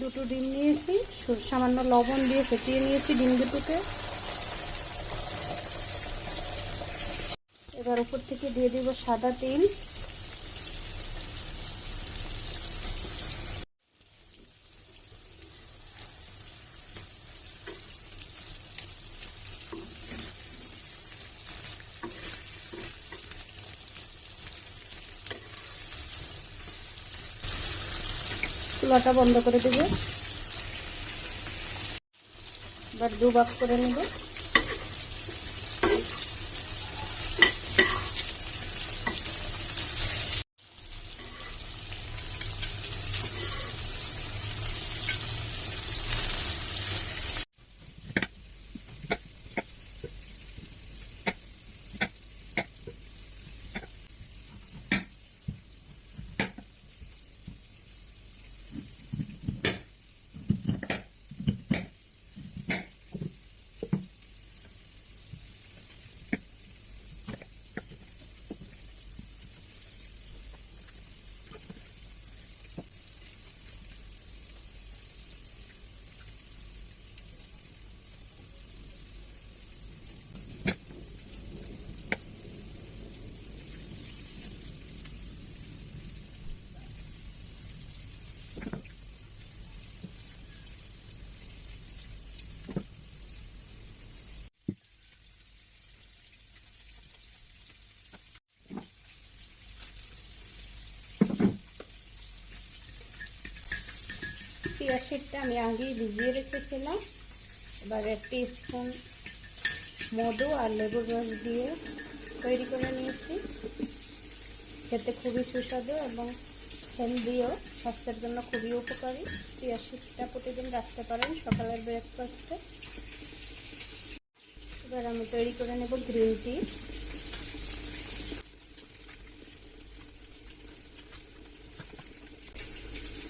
দুটো ডিম নিয়েছি সামান্য লবণ দিয়ে ফেটিয়ে নিয়েছি ডিম দুটোকে। এবার উপর থেকে দিয়ে দিব সাদা তেল। চুলাটা বন্ধ করে দেবে। এবার দু বাক করে নেব। চিয়া সিডটা আমি আগেই ভিজিয়ে রেখেছিলাম। এবার একটি স্পুন মধু আর লেবুর রস দিয়ে তৈরি করে নিয়েছি। খেতে খুবই সুস্বাদু এবং হেলদিও, স্বাস্থ্যের জন্য খুবই উপকারী। চিয়া সিডটা প্রতিদিন রাখতে পারেন সকালের ব্রেকফাস্টে এবার আমি তৈরি করে নেব গ্রিন টি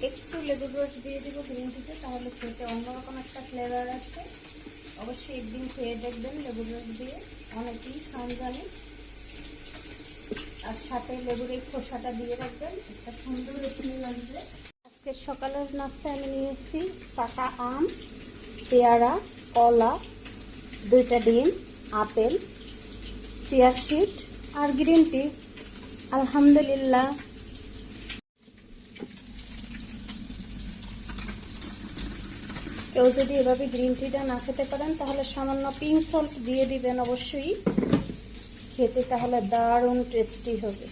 একটু লেবুর রস দিয়ে দিব গ্রিন টিতে তাহলে খেতে অন্যরকম একটা ফ্লেভার আসে। অবশ্যই একদিন খেয়ে দেখবেন লেবুর রস দিয়ে। অনেকেই খান জানে। আর সাথে লেবুর এই খোসাটা দিয়ে রাখবেন। একটা সুন্দর রেসিপি লাগবে আজকের সকালের নাস্তায় আমি নিয়ে নিয়েছি পাকা আম, পেয়ারা, কলা, দুইটা ডিম, আপেল সিড আর গ্রিন টি আলহামদুলিল্লাহ। কেউ যদি এভাবে গ্রিন টিটা না খেতে পারেন, তাহলে সামান্য পিঙ্ক সল্ট দিয়ে দিবেন অবশ্যই। খেতে তাহলে দারুণ টেস্টি হবে।